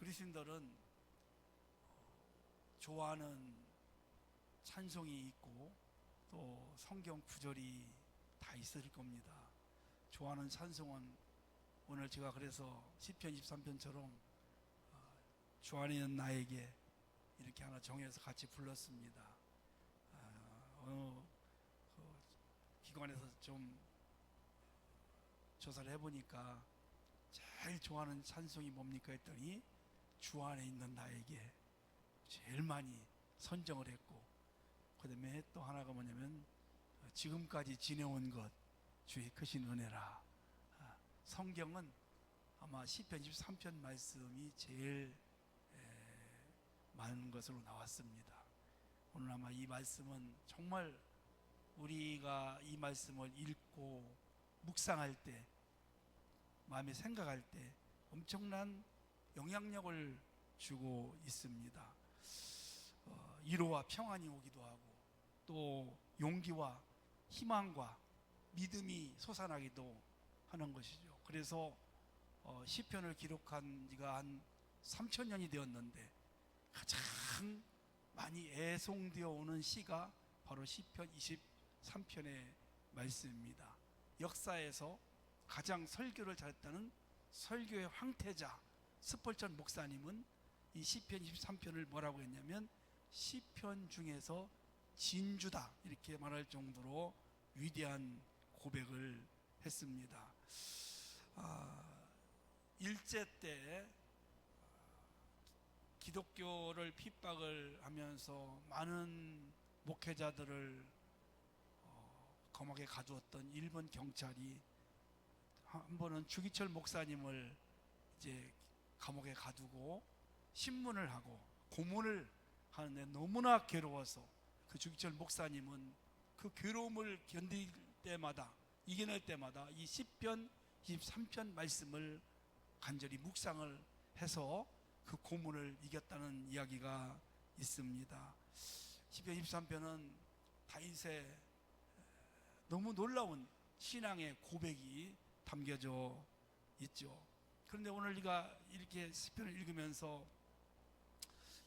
그리스인들은 좋아하는 찬송이 있고 또 성경 구절이 다 있을 겁니다. 좋아하는 찬송은 오늘 제가 그래서 시편 23편처럼 주 안에 있는 나에게 이렇게 하나 정해서 같이 불렀습니다. 아, 어느 그 기관에서 좀 조사를 해보니까 제일 좋아하는 찬송이 뭡니까 했더니 주 안에 있는 나에게 제일 많이 선정을 했고 그 다음에 또 하나가 뭐냐면 지금까지 지내온 것 주의 크신 은혜라. 아, 성경은 아마 시편 23편 말씀이 제일 에, 많은 것으로 나왔습니다. 오늘 아마 이 말씀은 정말 우리가 이 말씀을 읽고 묵상할 때 마음에 생각할 때 엄청난 영향력을 주고 있습니다. 어, 위로와 평안이 오기도 하고 또 용기와 희망과 믿음이 솟아나기도 하는 것이죠. 그래서 어, 시편을 기록한 지가 한 3천 년이 되었는데 가장 많이 애송되어 오는 시가 바로 시편 23편의 말씀입니다. 역사에서 가장 설교를 잘했다는 설교의 황태자 스펄전 목사님은 이 시편 23편을 뭐라고 했냐면 시편 중에서 진주다 이렇게 말할 정도로 위대한 고백을 했습니다. 아, 일제 때 기독교를 핍박을 하면서 많은 목회자들을 어, 검하게 가두었던 일본 경찰이 한 번은 주기철 목사님을 이제 감옥에 가두고 신문을 하고 고문을 하는데 너무나 괴로워서 그 주기철 목사님은 그 괴로움을 견딜 때마다 이겨낼 때마다 이 시편 23편 말씀을 간절히 묵상을 해서 그 고문을 이겼다는 이야기가 있습니다. 시편 23편은 다윗의 너무 놀라운 신앙의 고백이 담겨져 있죠. 그런데 오늘 우리가 이렇게 시편을 읽으면서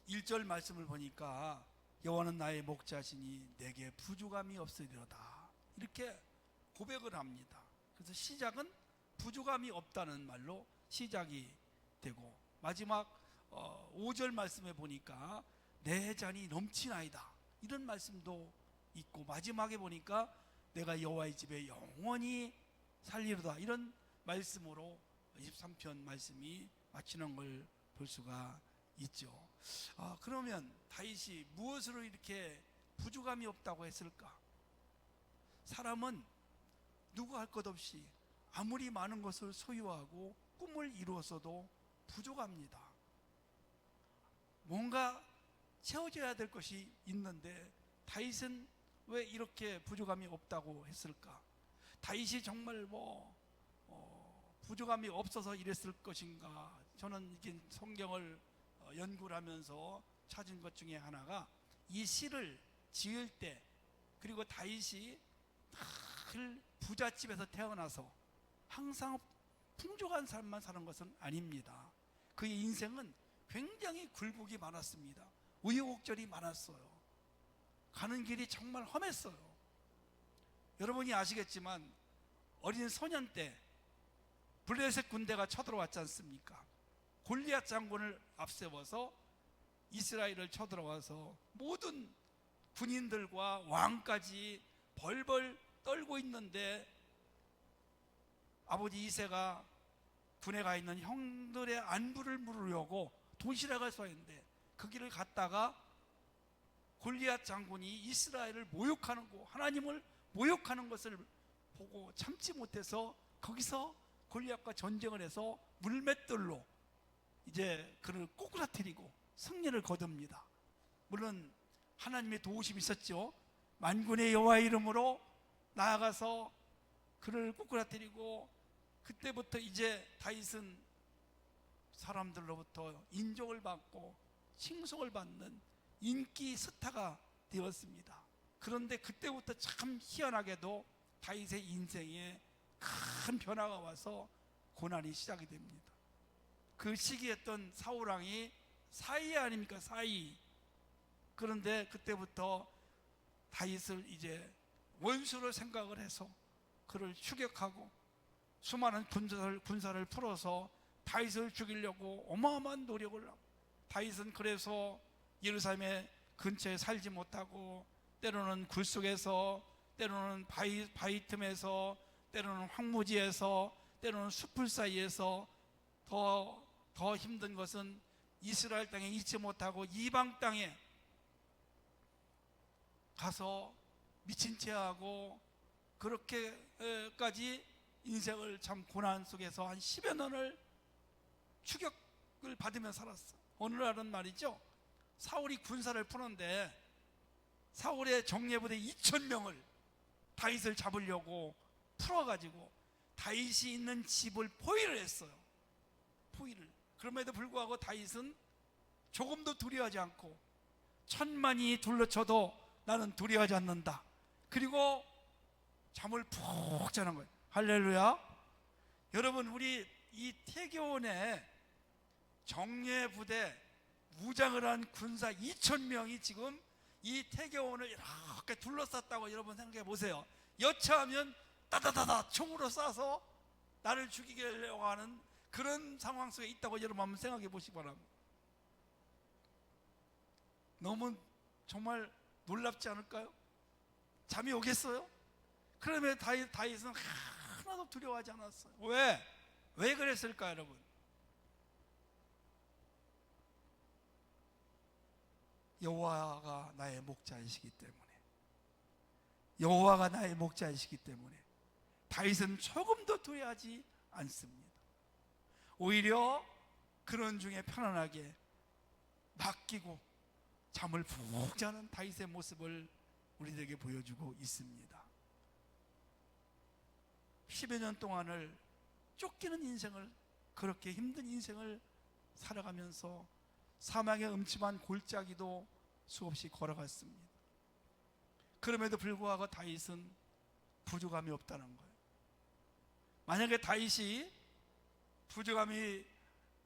1절 말씀을 보니까 여호와는 나의 목자시니 내게 부족함이 없으리로다. 이렇게 고백을 합니다. 그래서 시작은 부족함이 없다는 말로 시작이 되고 마지막 어, 5절 말씀에 보니까 내 잔이 넘치나이다. 이런 말씀도 있고 마지막에 보니까 내가 여호와의 집에 영원히 살리로다. 이런 말씀으로 23편 말씀이 마치는 걸 볼 수가 있죠. 아, 그러면 다윗이 무엇으로 이렇게 부족함이 없다고 했을까? 사람은 누구 할 것 없이 아무리 많은 것을 소유하고 꿈을 이루었어도 부족합니다. 뭔가 채워져야 될 것이 있는데 다윗은 왜 이렇게 부족함이 없다고 했을까? 다윗이 정말 뭐 어, 부족함이 없어서 이랬을 것인가? 저는 이게 성경을 어, 연구를 하면서 찾은 것 중에 하나가 이 시를 지을 때 그리고 다윗이 늘 부잣집에서 태어나서 항상 풍족한 삶만 사는 것은 아닙니다. 그의 인생은 굉장히 굴곡이 많았습니다. 우여곡절이 많았어요. 가는 길이 정말 험했어요. 여러분이 아시겠지만 어린 소년 때 블레셋 군대가 쳐들어왔지 않습니까? 골리앗 장군을 앞세워서 이스라엘을 쳐들어와서 모든 군인들과 왕까지 벌벌 떨고 있는데 아버지 이세가 군에 가 있는 형들의 안부를 물으려고 도시락을 쏘는데 그 길을 갔다가 골리앗 장군이 이스라엘을 모욕하는 거 하나님을 모욕하는 것을 보고 참지 못해서 거기서 골리앗과 전쟁을 해서 물맷돌로 이제 그를 꼬꾸라뜨리고 승리를 거둡니다. 물론 하나님의 도우심이 있었죠. 만군의 여호와 이름으로 나아가서 그를 꼬꾸라뜨리고 그때부터 이제 다윗은 사람들로부터 인정을 받고 칭송을 받는 인기 스타가 되었습니다. 그런데 그때부터 참 희한하게도 다윗의 인생에 큰 변화가 와서 고난이 시작이 됩니다. 그 시기했던 사울 왕이 사이 아닙니까 사이 그런데 그때부터 다윗을 이제 원수로 생각을 해서 그를 추격하고 수많은 군사를, 군사를 풀어서 다윗을 죽이려고 어마어마한 노력을 하고 다윗은 그래서 예루살렘의 근처에 살지 못하고 때로는 굴 속에서 때로는 바위, 바위 틈에서 때로는 황무지에서 때로는 숲을 사이에서 더, 더 힘든 것은 이스라엘 땅에 있지 못하고 이방 땅에 가서 미친 채 하고 그렇게까지 인생을 참 고난 속에서 한 10여 년을 추격을 받으며 살았어. 어느 날은 말이죠. 사울이 군사를 푸는데 사울의 정예부대 2천 명을 다윗을 잡으려고 풀어가지고 다윗이 있는 집을 포위를 했어요. 포위를. 그럼에도 불구하고 다윗은 조금도 두려워하지 않고 천만이 둘러쳐도 나는 두려워하지 않는다. 그리고 잠을 푹 자는 거예요. 할렐루야. 여러분 우리 이 태교원에 정예 부대 무장을 한 군사 2천 명이 지금 이 태교원을 이렇게 둘러쌌다고 여러분 생각해 보세요. 여차하면 따다다다 총으로 쏴서 나를 죽이려고 하는 그런 상황 속에 있다고 여러분 한번 생각해 보시기 바랍니다. 너무 정말 놀랍지 않을까요? 잠이 오겠어요? 그러면 다윗, 다윗은 하나도 두려워하지 않았어요. 왜? 왜 그랬을까, 여러분? 여호와가 나의 목자이시기 때문에 여호와가 나의 목자이시기 때문에 다윗은 조금도 두려워하지 않습니다. 오히려 그런 중에 편안하게 맡기고 잠을 푹 자는 다윗의 모습을 우리들에게 보여주고 있습니다. 10여 년 동안을 쫓기는 인생을 그렇게 힘든 인생을 살아가면서 사망의 음침한 골짜기도 수없이 걸어갔습니다. 그럼에도 불구하고 다윗은 부족함이 없다는 거예요. 만약에 다윗이 부족함이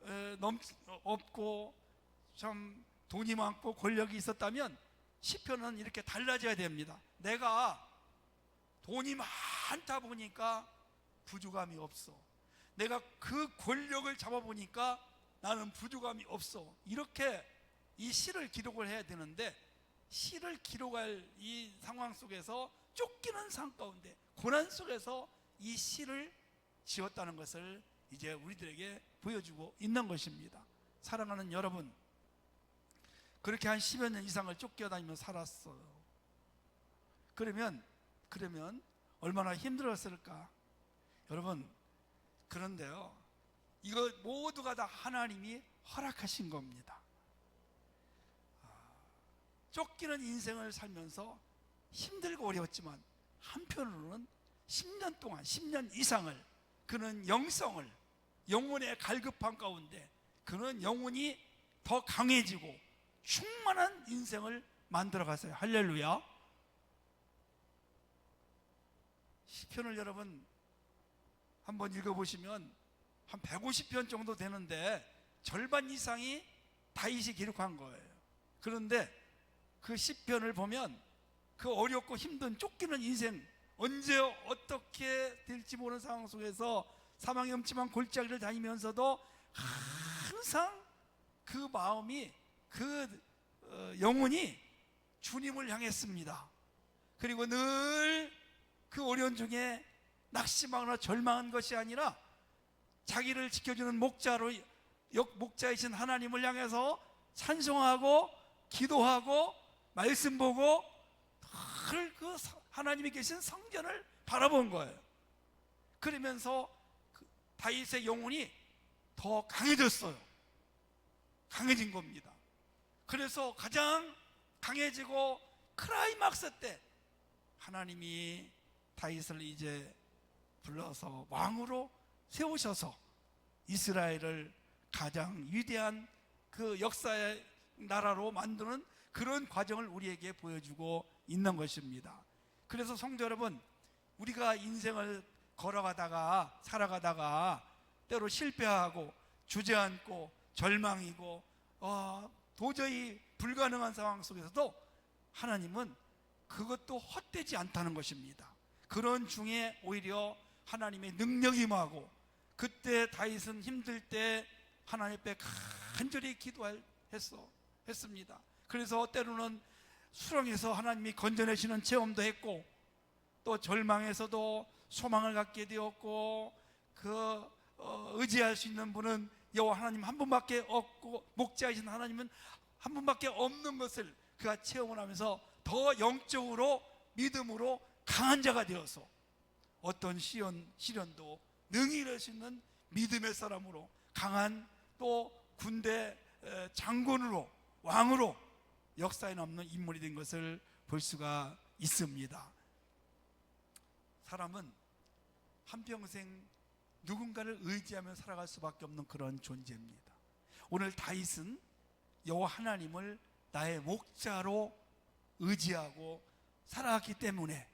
에, 넘 없고 참 돈이 많고 권력이 있었다면 시편은 이렇게 달라져야 됩니다. 내가 돈이 많다 보니까 부족함이 없어. 내가 그 권력을 잡아보니까 나는 부족함이 없어. 이렇게 이 시를 기록을 해야 되는데 시를 기록할 이 상황 속에서 쫓기는 상 가운데 고난 속에서 이 시를 지었다는 것을 이제 우리들에게 보여주고 있는 것입니다. 사랑하는 여러분, 그렇게 한 10여 년 이상을 쫓겨다니며 살았어요. 그러면, 그러면 얼마나 힘들었을까? 여러분, 그런데요, 이거 모두가 다 하나님이 허락하신 겁니다. 아, 쫓기는 인생을 살면서 힘들고 어려웠지만 한편으로는 10년 동안 10년 이상을 그는 영성을 영혼의 갈급함 가운데 그는 영혼이 더 강해지고 충만한 인생을 만들어 갔어요. 할렐루야. 시편을 여러분 한번 읽어 보시면 한 150편 정도 되는데 절반 이상이 다윗이 기록한 거예요. 그런데 그 시편을 보면 그 어렵고 힘든 쫓기는 인생 언제 어떻게 될지 모르는 상황 속에서 사망의 음침한 골짜기를 다니면서도 항상 그 마음이 그 어, 영혼이 주님을 향했습니다. 그리고 늘 그 어려운 중에 낙심하거나 절망한 것이 아니라 자기를 지켜주는 목자로 역 목자이신 하나님을 향해서 찬송하고 기도하고 말씀 보고 늘 그 하나님이 계신 성전을 바라본 거예요. 그러면서 그 다윗의 영혼이 더 강해졌어요. 강해진 겁니다. 그래서 가장 강해지고 크라이막스 때 하나님이 다윗을 이제 불러서 왕으로 세우셔서 이스라엘을 가장 위대한 그 역사의 나라로 만드는 그런 과정을 우리에게 보여주고 있는 것입니다. 그래서 성도 여러분, 우리가 인생을 걸어가다가 살아가다가 때로 실패하고 주저앉고 절망이고 어, 도저히 불가능한 상황 속에서도 하나님은 그것도 헛되지 않다는 것입니다. 그런 중에 오히려 하나님의 능력이 임하고 그때 다윗은 힘들 때 하나님 앞에 간절히 기도했어 했습니다. 그래서 때로는 수렁에서 하나님이 건져내시는 체험도 했고 또 절망에서도 소망을 갖게 되었고 그 어, 의지할 수 있는 분은 여호와 하나님 한 분밖에 없고 목자이신 하나님은 한 분밖에 없는 것을 그가 체험을 하면서 더 영적으로 믿음으로 강한 자가 되어서 어떤 시련 시련도 능히 이룰 수 있는 믿음의 사람으로 강한 또 군대 에, 장군으로 왕으로 역사에 남는 인물이 된 것을 볼 수가 있습니다. 사람은 한평생 누군가를 의지하며 살아갈 수밖에 없는 그런 존재입니다. 오늘 다윗은 여호와 하나님을 나의 목자로 의지하고 살아왔기 때문에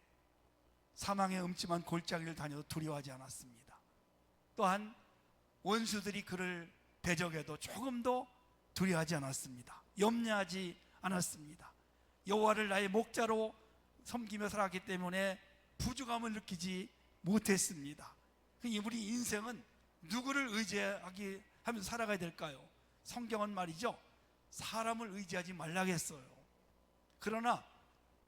사망의 음침한 골짜기를 다녀도 두려워하지 않았습니다. 또한 원수들이 그를 대적해도 조금도 두려워하지 않았습니다. 염려하지 않았습니다. 여호와를 나의 목자로 섬기며 살았기 때문에 부족함을 느끼지 못했습니다. 그러니 우리 인생은 누구를 의지하기 하면서 살아가야 될까요? 성경은 말이죠. 사람을 의지하지 말라겠어요. 그러나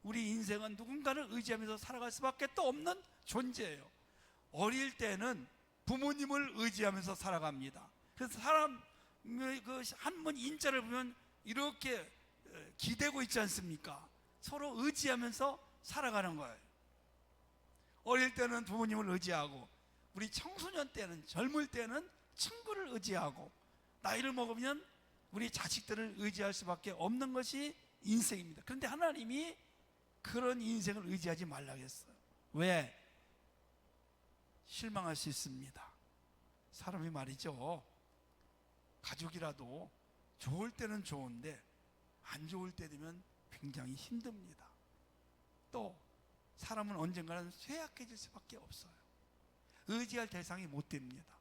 우리 인생은 누군가를 의지하면서 살아갈 수밖에 또 없는 존재예요. 어릴 때는 부모님을 의지하면서 살아갑니다. 그래서 사람 그 한번 인자를 보면 이렇게 기대고 있지 않습니까? 서로 의지하면서 살아가는 거예요. 어릴 때는 부모님을 의지하고 우리 청소년 때는 젊을 때는 친구를 의지하고 나이를 먹으면 우리 자식들을 의지할 수밖에 없는 것이 인생입니다. 그런데 하나님이 그런 인생을 의지하지 말라고 했어요. 왜? 실망할 수 있습니다. 사람이 말이죠. 가족이라도 좋을 때는 좋은데 안 좋을 때 되면 굉장히 힘듭니다. 또 사람은 언젠가는 쇠약해질 수밖에 없어요. 의지할 대상이 못 됩니다.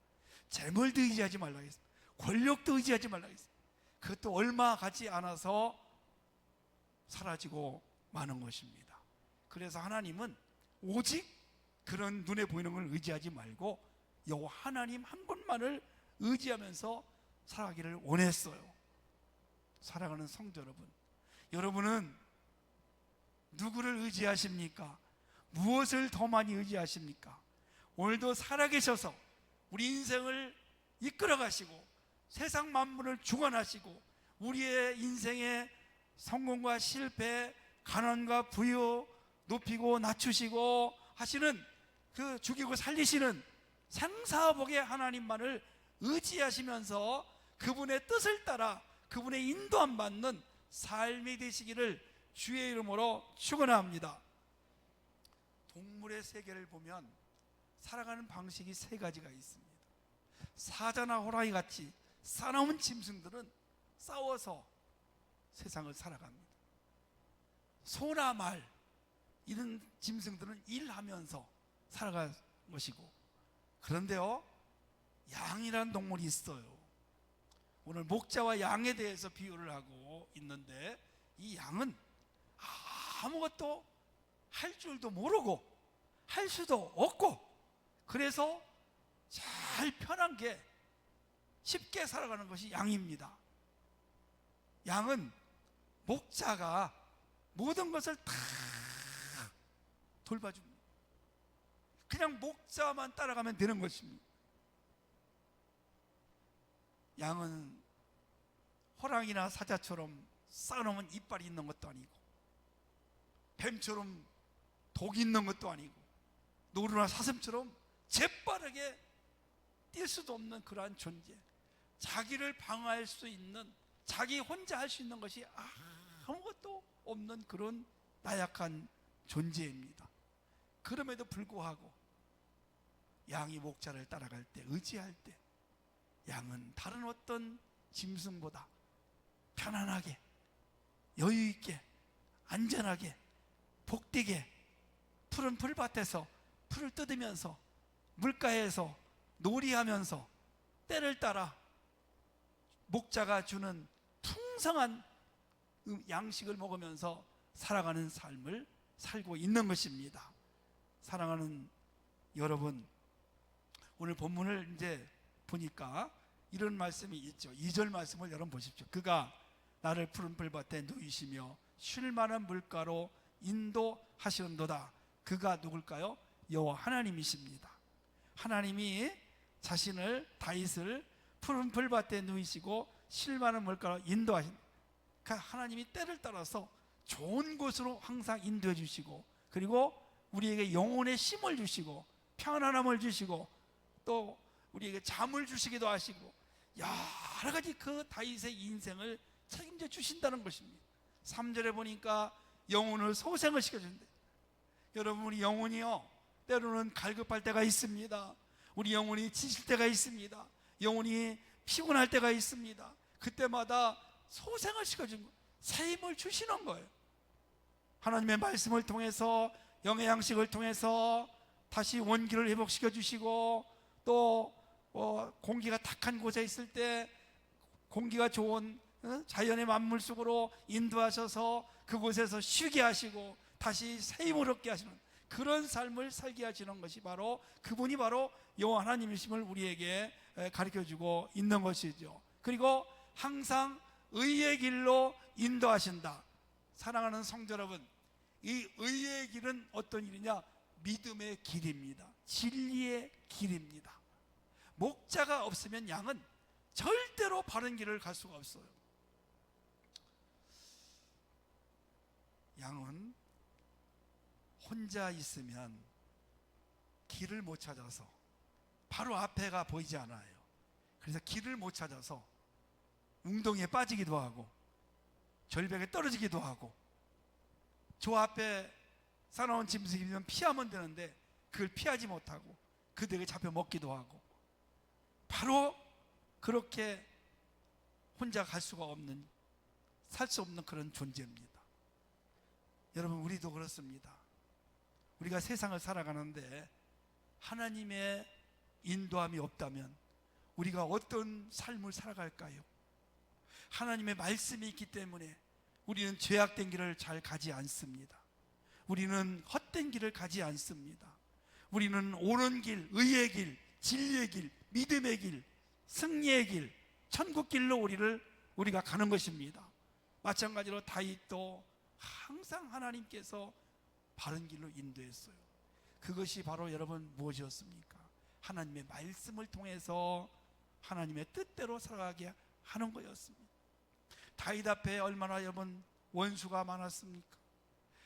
재물도 의지하지 말라고 했습니다. 권력도 의지하지 말라고 했습니다. 그것도 얼마 가지 않아서 사라지고 마는 것입니다. 그래서 하나님은 오직 그런 눈에 보이는 걸 의지하지 말고 여호와 하나님 한 분만을 의지하면서 살아가기를 원했어요. 사랑하는 성도 여러분, 여러분은 누구를 의지하십니까? 무엇을 더 많이 의지하십니까? 오늘도 살아계셔서 우리 인생을 이끌어 가시고 세상 만물을 주관하시고 우리의 인생의 성공과 실패, 가난과 부유 높이고 낮추시고 하시는 그 죽이고 살리시는 생사복의 하나님만을 의지하시면서 그분의 뜻을 따라 그분의 인도함 받는 삶이 되시기를 주의 이름으로 축원합니다. 동물의 세계를 보면 살아가는 방식이 세 가지가 있습니다. 사자나 호랑이 같이 싸나운 짐승들은 싸워서 세상을 살아갑니다. 소나 말 이런 짐승들은 일하면서 살아갈 것이고 그런데요 양이라는 동물이 있어요. 오늘 목자와 양에 대해서 비유를 하고 있는데 이 양은 아무것도 할 줄도 모르고 할 수도 없고 그래서 잘 편한 게 쉽게 살아가는 것이 양입니다. 양은 목자가 모든 것을 다 돌봐줍니다. 그냥 목자만 따라가면 되는 것입니다. 양은 호랑이나 사자처럼 쌓아놓으면 이빨이 있는 것도 아니고 뱀처럼 독이 있는 것도 아니고 노루나 사슴처럼 재빠르게 뛸 수도 없는 그러한 존재. 자기를 방어할 수 있는 자기 혼자 할 수 있는 것이 아무것도 없는 그런 나약한 존재입니다. 그럼에도 불구하고 양이 목자를 따라갈 때 의지할 때 양은 다른 어떤 짐승보다 편안하게 여유 있게 안전하게 복되게 푸른 풀밭에서 풀을 뜯으면서 물가에서 놀이하면서 때를 따라 목자가 주는 풍성한 음- 양식을 먹으면서 살아가는 삶을 살고 있는 것입니다. 사랑하는 여러분, 오늘 본문을 이제 보니까 이런 말씀이 있죠. 2절 말씀을 여러분 보십시오. 그가 나를 푸른 풀밭에 누이시며 쉴 만한 물가로 인도하시는도다. 그가 누굴까요? 여호와 하나님이십니다. 하나님이 자신을 다윗을 푸른 풀밭에 누이시고 쉴 만한 물가로 인도하신 그 하나님이 때를 따라서 좋은 곳으로 항상 인도해 주시고 그리고 우리에게 영혼의 힘을 주시고 편안함을 주시고 또 우리에게 잠을 주시기도 하시고 여러 가지 그 다윗의 인생을 책임져 주신다는 것입니다. 3절에 보니까 영혼을 소생을 시켜준대. 여러분 우리 영혼이요 때로는 갈급할 때가 있습니다. 우리 영혼이 지칠 때가 있습니다. 영혼이 피곤할 때가 있습니다. 그때마다 소생을 시켜준. 새 힘을 주시는 거예요. 하나님의 말씀을 통해서 영의 양식을 통해서 다시 원기를 회복시켜 주시고 또 어, 공기가 탁한 곳에 있을 때 공기가 좋은 어, 자연의 만물 속으로 인도하셔서 그곳에서 쉬게 하시고 다시 새 힘을 얻게 하시는 그런 삶을 살게 하시는 것이 바로 그분이 바로 여호와 하나님이심을 우리에게 가르쳐 주고 있는 것이죠. 그리고 항상 의의 길로 인도하신다. 사랑하는 성도 여러분, 이 의의 길은 어떤 일이냐? 믿음의 길입니다. 진리의 길입니다. 목자가 없으면 양은 절대로 바른 길을 갈 수가 없어요. 양은 혼자 있으면 길을 못 찾아서 바로 앞에가 보이지 않아요. 그래서 길을 못 찾아서 웅덩이에 빠지기도 하고 절벽에 떨어지기도 하고 저 앞에 사나운 짐승이면 피하면 되는데 그걸 피하지 못하고 그들에게 잡혀 먹기도 하고 바로 그렇게 혼자 갈 수가 없는 살 수 없는 그런 존재입니다. 여러분 우리도 그렇습니다. 우리가 세상을 살아가는데 하나님의 인도함이 없다면 우리가 어떤 삶을 살아갈까요? 하나님의 말씀이 있기 때문에 우리는 죄악된 길을 잘 가지 않습니다. 우리는 헛된 길을 가지 않습니다. 우리는 옳은 길, 의의 길, 진리의 길, 믿음의 길, 승리의 길, 천국 길로 우리를 우리가 가는 것입니다. 마찬가지로 다윗도 항상 하나님께서 바른 길로 인도했어요. 그것이 바로 여러분 무엇이었습니까? 하나님의 말씀을 통해서 하나님의 뜻대로 살아가게 하는 거였습니다. 다윗 앞에 얼마나 여러분 원수가 많았습니까?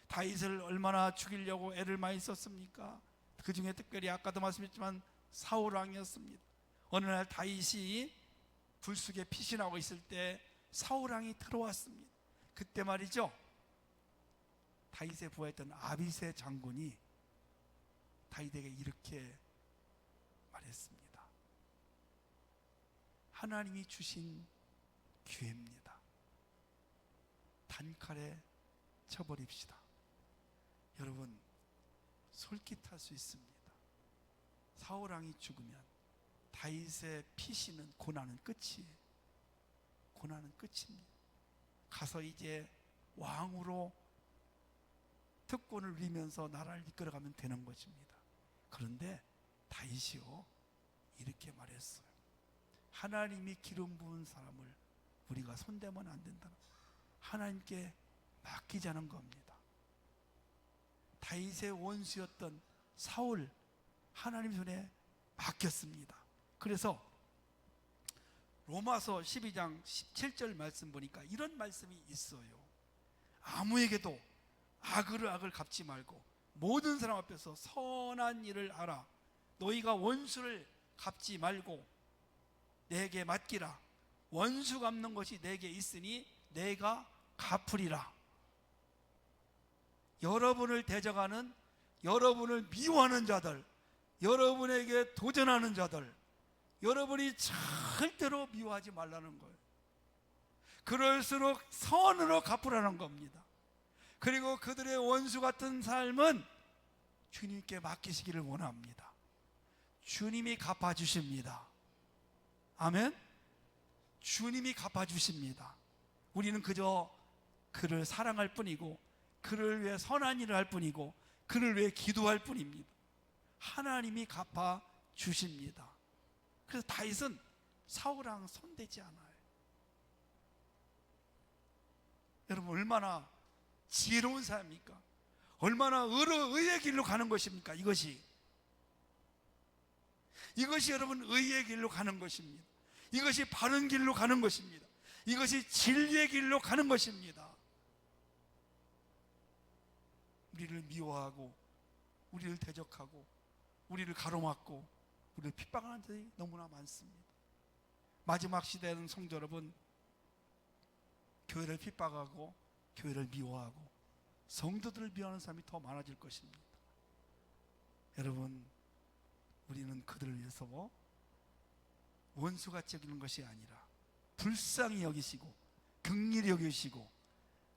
다윗을 얼마나 죽이려고 애를 많이 썼습니까? 그 중에 특별히 아까도 말씀했지만 사울 왕이었습니다. 어느 날 다윗이 불쑥에 피신하고 있을 때 사울 왕이 들어왔습니다. 그때 말이죠. 다윗의 부하였던 아비세 장군이 다윗에게 이렇게 말했습니다. 하나님이 주신 기회입니다. 단칼에 쳐버립시다. 여러분 솔깃할 수 있습니다. 사울 왕이 죽으면 다윗의 피시는 고난은 끝이에요. 고난은 끝입니다. 가서 이제 왕으로 특권을 누리면서 나라를 이끌어가면 되는 것입니다. 그런데 다윗이요 이렇게 말했어요. 하나님이 기름 부은 사람을 우리가 손대면 안 된다. 하나님께 맡기자는 겁니다. 다윗의 원수였던 사울 하나님 손에 맡겼습니다. 그래서 로마서 12장 17절 말씀 보니까 이런 말씀이 있어요. 아무에게도 악을 악을 갚지 말고 모든 사람 앞에서 선한 일을 알아. 너희가 원수를 갚지 말고 내게 맡기라. 원수 갚는 것이 내게 있으니 내가 갚으리라. 여러분을 대적하는 여러분을 미워하는 자들, 여러분에게 도전하는 자들, 여러분이 절대로 미워하지 말라는 거예요. 그럴수록 선으로 갚으라는 겁니다. 그리고 그들의 원수 같은 삶은 주님께 맡기시기를 원합니다. 주님이 갚아주십니다. 아멘. 주님이 갚아주십니다. 우리는 그저 그를 사랑할 뿐이고 그를 위해 선한 일을 할 뿐이고 그를 위해 기도할 뿐입니다. 하나님이 갚아 주십니다. 그래서 다윗은 사울랑 손대지 않아요. 여러분 얼마나 지혜로운 사람입니까? 얼마나 의로, 의의 길로 가는 것입니까? 이것이 이것이 여러분 의의 길로 가는 것입니다. 이것이 바른 길로 가는 것입니다. 이것이 진리의 길로 가는 것입니다. 우리를 미워하고 우리를 대적하고 우리를 가로막고 우리를 핍박하는 자들이 너무나 많습니다. 마지막 시대는 성도 여러분 교회를 핍박하고 교회를 미워하고 성도들을 미워하는 사람이 더 많아질 것입니다. 여러분 우리는 그들을 위해서 뭐 원수같이 여기는 것이 아니라 불쌍히 여기시고 긍휼히 여기시고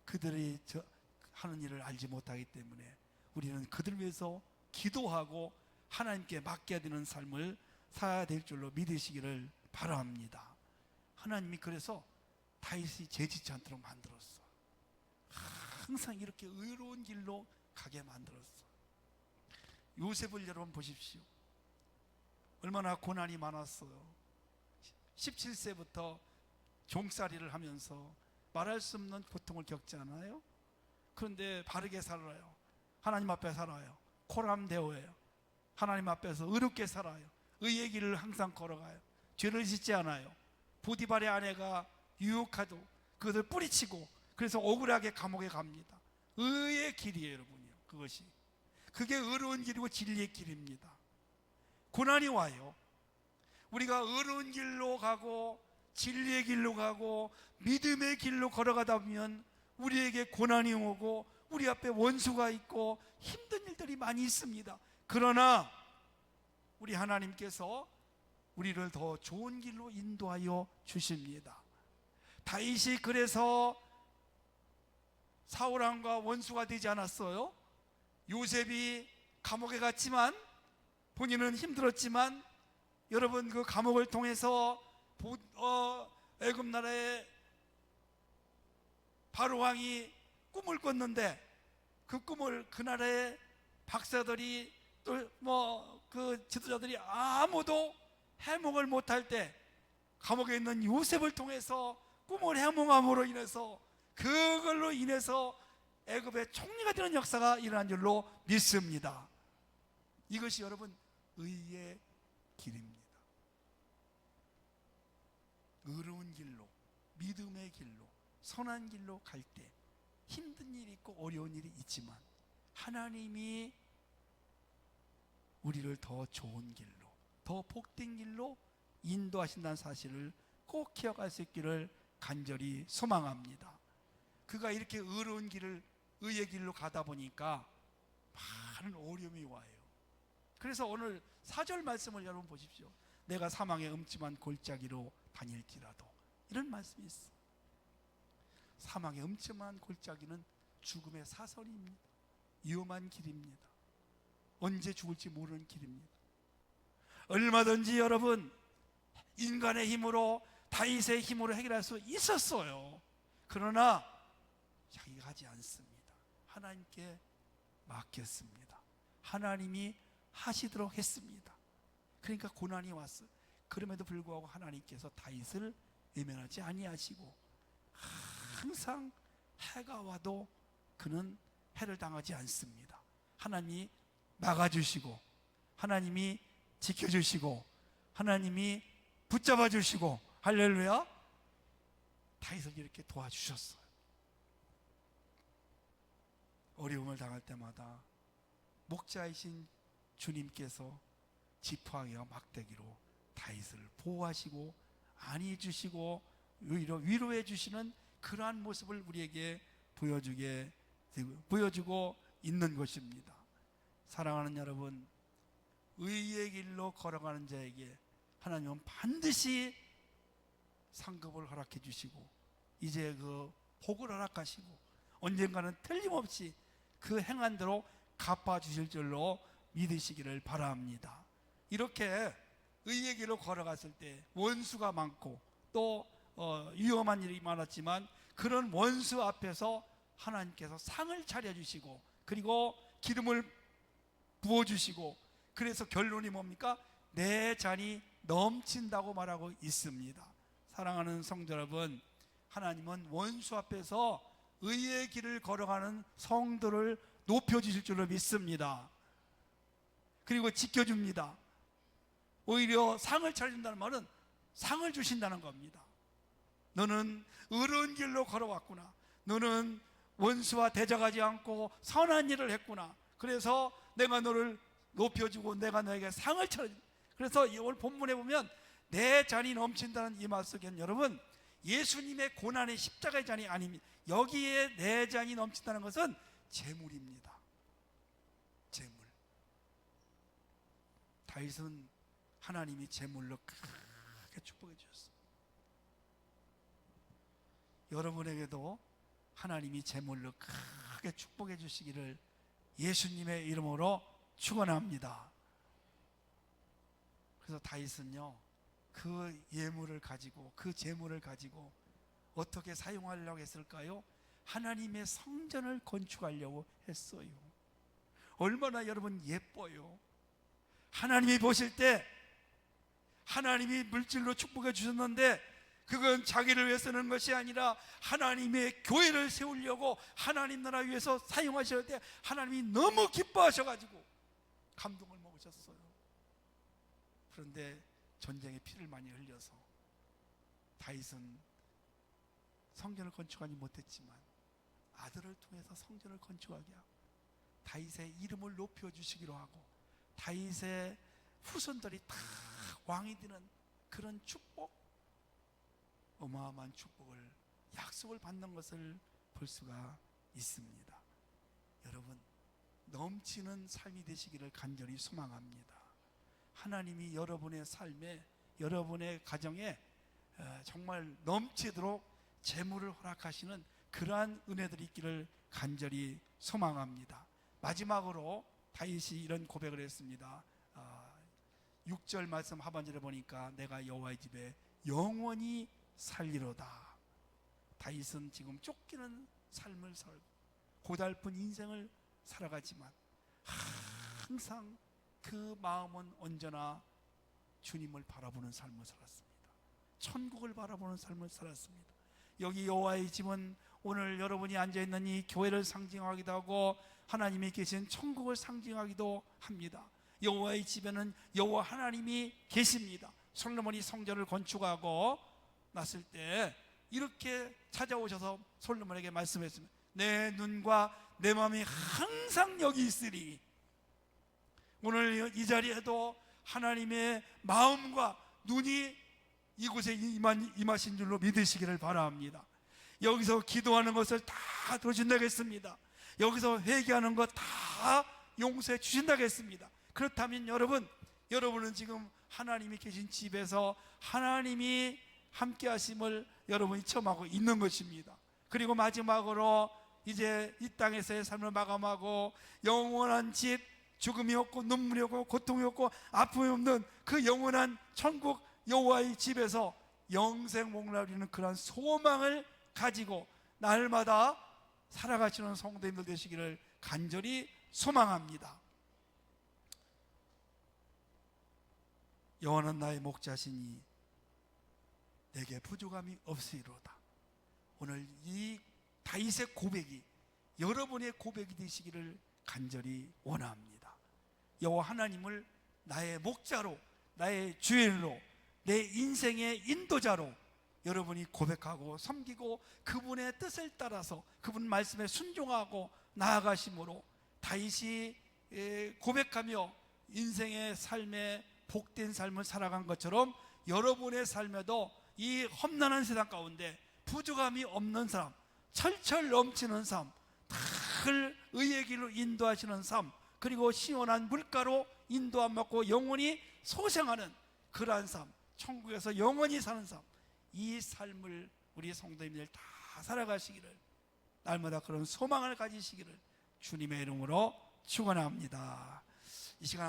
그들이 저 하는 일을 알지 못하기 때문에 우리는 그들 위해서 기도하고 하나님께 맡겨야 되는 삶을 살아야 될 줄로 믿으시기를 바랍니다. 하나님이 그래서 다윗이 죄짓지 않도록 만들었어. 항상 이렇게 의로운 길로 가게 만들었어. 요셉을 여러분 보십시오. 얼마나 고난이 많았어요. 17세부터 종살이를 하면서 말할 수 없는 고통을 겪지 않아요? 그런데 바르게 살아요. 하나님 앞에 살아요. 코람대오예요. 하나님 앞에서 의롭게 살아요. 의의 길을 항상 걸어가요. 죄를 짓지 않아요. 보디발의 아내가 유혹하도 그것을 뿌리치고 그래서 억울하게 감옥에 갑니다. 의의 길이에요, 여러분이요. 그것이. 그게 의로운 길이고 진리의 길입니다. 고난이 와요. 우리가 의로운 길로 가고 진리의 길로 가고 믿음의 길로 걸어가다 보면 우리에게 고난이 오고 우리 앞에 원수가 있고 힘든 일들이 많이 있습니다. 그러나 우리 하나님께서 우리를 더 좋은 길로 인도하여 주십니다. 다윗이 그래서 사울 왕과 원수가 되지 않았어요. 요셉이 감옥에 갔지만 본인은 힘들었지만 여러분 그 감옥을 통해서 보- 어, 애굽 나라의 바로 왕이 꿈을 꿨는데 그 꿈을 그 나라의 박사들이 또 뭐 그 지도자들이 아무도 해몽을 못할 때 감옥에 있는 요셉을 통해서 꿈을 해몽함으로 인해서 그걸로 인해서 애굽의 총리가 되는 역사가 일어난 줄로 믿습니다. 이것이 여러분 의의 길입니다. 의로운 길로, 믿음의 길로, 선한 길로 갈 때 힘든 일이 있고 어려운 일이 있지만 하나님이 우리를 더 좋은 길로, 더 복된 길로 인도하신다는 사실을 꼭 기억할 수 있기를 간절히 소망합니다. 그가 이렇게 의로운 길을 의의 길로 가다 보니까 많은 어려움이 와요. 그래서 오늘 사절 말씀을 여러분 보십시오. 내가 사망의 음침한 골짜기로 다닐지라도 이런 말씀이 있어. 사망의 음침한 골짜기는 죽음의 사설입니다. 위험한 길입니다. 언제 죽을지 모르는 길입니다. 얼마든지 여러분 인간의 힘으로 다윗의 힘으로 해결할 수 있었어요. 그러나 자기가 하지 않습니다. 하나님께 맡겼습니다. 하나님이 하시도록 했습니다. 그러니까 고난이 왔어요. 그럼에도 불구하고 하나님께서 다윗을 외면하지 아니하시고 항상 해가 와도 그는 해를 당하지 않습니다. 하나님이 막아주시고 하나님이 지켜주시고 하나님이 붙잡아 주시고 할렐루야 다윗을 이렇게 도와주셨어요. 어려움을 당할 때마다 목자이신 주님께서 지팡이와 막대기로 다윗을 보호하시고 안위 주시고 위로 위로해 주시는 그러한 모습을 우리에게 보여주게 보여주고 있는 것입니다. 사랑하는 여러분, 의의 길로 걸어가는 자에게 하나님은 반드시 상급을 허락해 주시고 이제 그 복을 허락하시고 언젠가는 틀림없이 그 행한 대로 갚아 주실 줄로 믿으시기를 바랍니다. 이렇게 의의 길로 걸어갔을 때 원수가 많고 또 어, 위험한 일이 많았지만 그런 원수 앞에서 하나님께서 상을 차려주시고 그리고 기름을 부어주시고 그래서 결론이 뭡니까? 내 잔이 넘친다고 말하고 있습니다. 사랑하는 성도 여러분, 하나님은 원수 앞에서 의의 길을 걸어가는 성도를 높여주실 줄로 믿습니다. 그리고 지켜줍니다. 오히려 상을 차려준다는 말은 상을 주신다는 겁니다. 너는 의로운 길로 걸어왔구나. 너는 원수와 대적하지 않고 선한 일을 했구나. 그래서 내가 너를 높여주고 내가 너에게 상을 차려준. 그래서 이 오늘 본문에 보면 내 잔이 넘친다는 이말 속엔 여러분 예수님의 고난의 십자가의 잔이 아닙니다. 여기에 내 잔이 넘친다는 것은 재물입니다. 재물. 다윗은 하나님이 재물로 크게 축복해 주셨습니다. 여러분에게도 하나님이 제물로 크게 축복해 주시기를 예수님의 이름으로 축원합니다. 그래서 다윗은요 그 예물을 가지고 그 제물을 가지고 어떻게 사용하려고 했을까요? 하나님의 성전을 건축하려고 했어요. 얼마나 여러분 예뻐요. 하나님이 보실 때 하나님이 물질로 축복해 주셨는데 그건 자기를 위해 쓰는 것이 아니라 하나님의 교회를 세우려고 하나님 나라 위해서 사용하실 때 하나님이 너무 기뻐하셔가지고 감동을 먹으셨어요. 그런데 전쟁에 피를 많이 흘려서 다윗은 성전을 건축하지 못했지만 아들을 통해서 성전을 건축하게 하고 다윗의 이름을 높여 주시기로 하고 다윗의 후손들이 다 왕이 되는 그런 축복 어마어마한 축복을 약속을 받는 것을 볼 수가 있습니다. 여러분 넘치는 삶이 되시기를 간절히 소망합니다. 하나님이 여러분의 삶에 여러분의 가정에 어, 정말 넘치도록 재물을 허락하시는 그러한 은혜들이 있기를 간절히 소망합니다. 마지막으로 다윗이 이런 고백을 했습니다. 아, 6절 말씀 하반절에 보니까 내가 여호와의 집에 영원히 살리로다. 다윗은 지금 쫓기는 삶을 살고 고달픈 인생을 살아가지만 항상 그 마음은 언제나 주님을 바라보는 삶을 살았습니다. 천국을 바라보는 삶을 살았습니다. 여기 여호와의 집은 오늘 여러분이 앉아 있는 이 교회를 상징하기도 하고 하나님이 계신 천국을 상징하기도 합니다. 여호와의 집에는 여호와 하나님이 계십니다. 솔로몬이 성전을 건축하고 났을 때 이렇게 찾아오셔서 솔로몬에게 말씀했습니다. 내 눈과 내 마음이 항상 여기 있으리. 오늘 이 자리에도 하나님의 마음과 눈이 이곳에 임한, 임하신 줄로 믿으시기를 바랍니다. 여기서 기도하는 것을 다 들어준다겠습니다. 여기서 회개하는 것 다 용서해 주신다겠습니다. 그렇다면 여러분, 여러분은 지금 하나님이 계신 집에서 하나님이 함께 하심을 여러분이 체험하고 있는 것입니다. 그리고 마지막으로 이제 이 땅에서의 삶을 마감하고 영원한 집, 죽음이 없고 눈물이 없고 고통이 없고 아픔이 없는 그 영원한 천국 여호와의 집에서 영생 목라리는 그러한 소망을 가지고 날마다 살아가시는 성도님들 되시기를 간절히 소망합니다. 여호와는 나의 목자시니 내게 부족함이 없으리로다. 오늘 이 다윗의 고백이 여러분의 고백이 되시기를 간절히 원합니다. 여호와 하나님을 나의 목자로, 나의 주인으로, 내 인생의 인도자로 여러분이 고백하고 섬기고 그분의 뜻을 따라서 그분 말씀에 순종하고 나아가심으로 다윗이 에, 고백하며 인생의 삶에 복된 삶을 살아간 것처럼 여러분의 삶에도 이 험난한 세상 가운데 부족함이 없는 삶, 철철 넘치는 삶, 늘 의의 길로 인도하시는 삶, 그리고 시원한 물가로 인도 안 받고 영원히 소생하는 그러한 삶, 천국에서 영원히 사는 삶, 이 삶을 우리 성도님들 다 살아가시기를 날마다 그런 소망을 가지시기를 주님의 이름으로 축원합니다. 이 시간